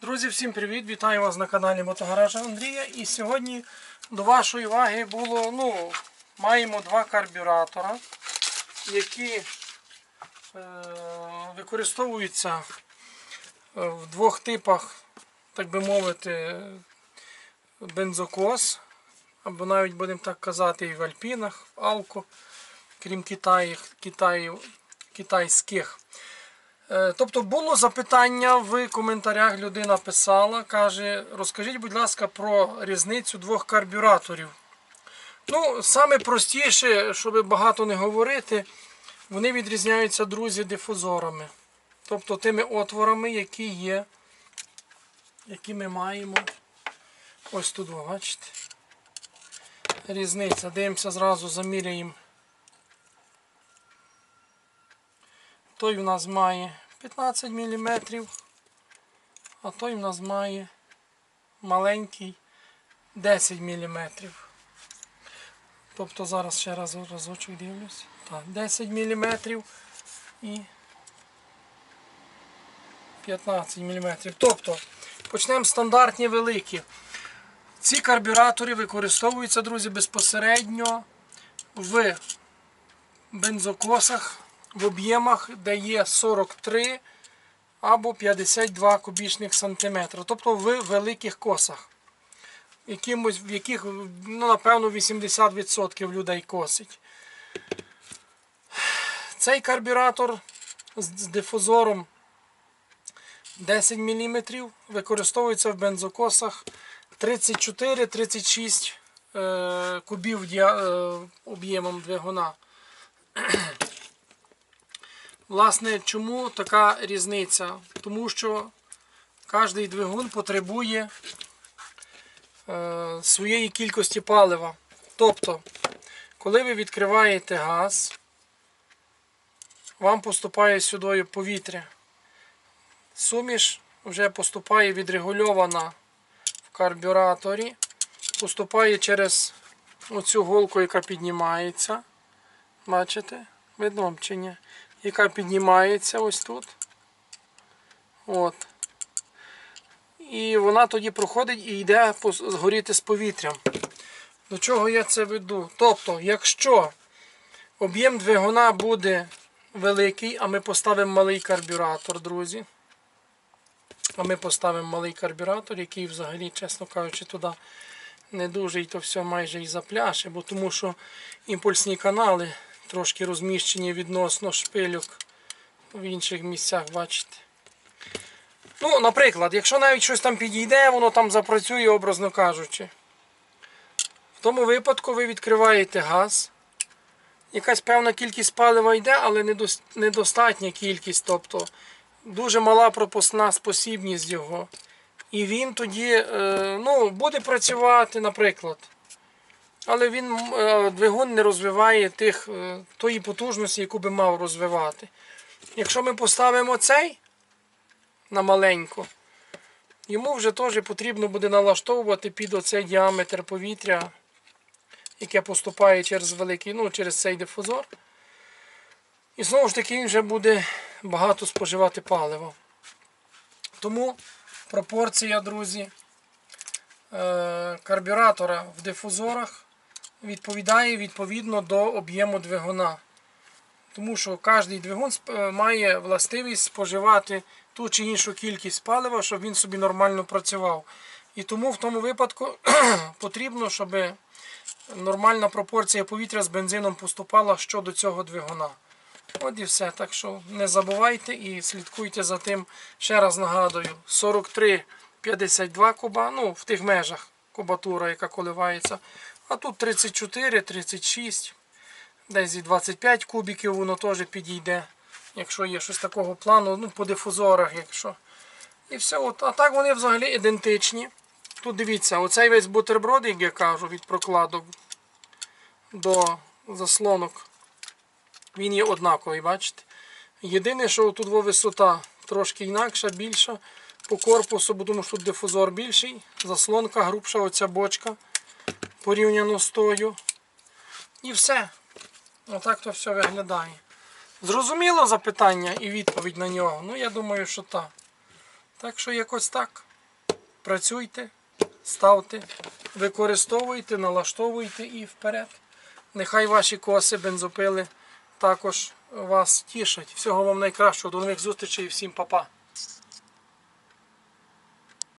Друзі, всім привіт! Вітаю вас на каналі Мотогаража Андрія. І сьогодні до вашої уваги було, ну, маємо два карбюратора, які е, використовуються в двох типах, так би мовити, бензокос, або навіть будемо так казати, і в Альпінах, в Алко, крім Китаю, Китаю, китайських. Е, Тобто було запитання в коментарях, людина писала, каже, розкажіть, будь ласка, про різницю двох карбюраторів. Ну, саме простіше, щоб багато не говорити, вони відрізняються, друзі, дифузорами. Тобто тими отворами, які є, які ми маємо. Ось тут, бачите. Різниця. Дивимося зразу, заміряємо. Той у нас має 15 мм, а той у нас має маленький 10 мм. Тобто зараз ще раз разочок дивлюсь. Так, 10 мм і 15 мм. Тобто почнемо стандартні великі. Ці карбюратори використовуються, друзі, безпосередньо в бензокосах в об'ємах, де є 43 або 52 кубічних сантиметра. Тобто в великих косах, в яких ну, напевно 80% людей косить. Цей карбюратор з з дифузором 10 мм використовується в бензокосах 34-36 е, кубів е, об'ємом двигуна. Власне, чому така різниця? Тому що кожний двигун потребує е, своєї кількості палива. Тобто, коли ви відкриваєте газ, вам поступає сюди повітря. Суміш вже поступає відрегульована в карбюраторі, поступає через оцю голку, яка піднімається. Бачите? Видно вам чи ні? Яка піднімається ось тут. От. І вона тоді проходить і йде згоріти з повітрям. До чого я це веду? Тобто, якщо об'єм двигуна буде великий, а ми поставимо малий карбюратор, друзі. А ми поставимо малий карбюратор, який взагалі, чесно кажучи, туди не дуже і то все майже і запляше, бо тому що імпульсні канали трошки розміщені відносно шпильок в інших місцях, бачите. Ну, наприклад, якщо навіть щось там підійде, воно там запрацює, образно кажучи. В тому випадку ви відкриваєте газ. Якась певна кількість палива йде, але недостатня кількість, тобто дуже мала пропускна спосібність його. І він тоді е, ну, буде працювати, наприклад. Але він е, двигун не розвиває тих, е, тої потужності, яку би мав розвивати. Якщо ми поставимо цей на маленько, йому вже теж потрібно буде налаштовувати під оцей діаметр повітря, яке поступає через великий, ну, через цей дифузор. І знову ж таки він вже буде багато споживати палива. Тому пропорція, друзі, е, карбюратора в дифузорах відповідає відповідно до об'єму двигуна. Тому що кожен двигун е, має властивість споживати ту чи іншу кількість палива, щоб він собі нормально працював. І тому в тому випадку потрібно, щоб нормальна пропорція повітря з бензином поступала щодо цього двигуна. От і все. Так що не забувайте і слідкуйте за тим. Ще раз нагадую, 43-52 куба, ну в тих межах кубатура, яка коливається. А тут 34, 36, десь і 25 кубиків воно теж підійде, якщо є щось такого плану, ну по дифузорах, якщо. І все. От. А так вони взагалі ідентичні. Тут дивіться, оцей весь бутерброд, як я кажу, від прокладок до заслонок, він є однаковий, бачите? Єдине, що тут висота трошки інакша, більша по корпусу, тому що тут дифузор більший, заслонка грубша, оця бочка порівняно з тою. І все. Отак то все виглядає. Зрозуміло запитання і відповідь на нього? Ну, я думаю, що так. Так що якось так. Працюйте, ставте, використовуйте, налаштовуйте і вперед. Нехай ваші коси, бензопили також вас тішать. Всього вам найкращого, до нових зустрічей і всім па-па.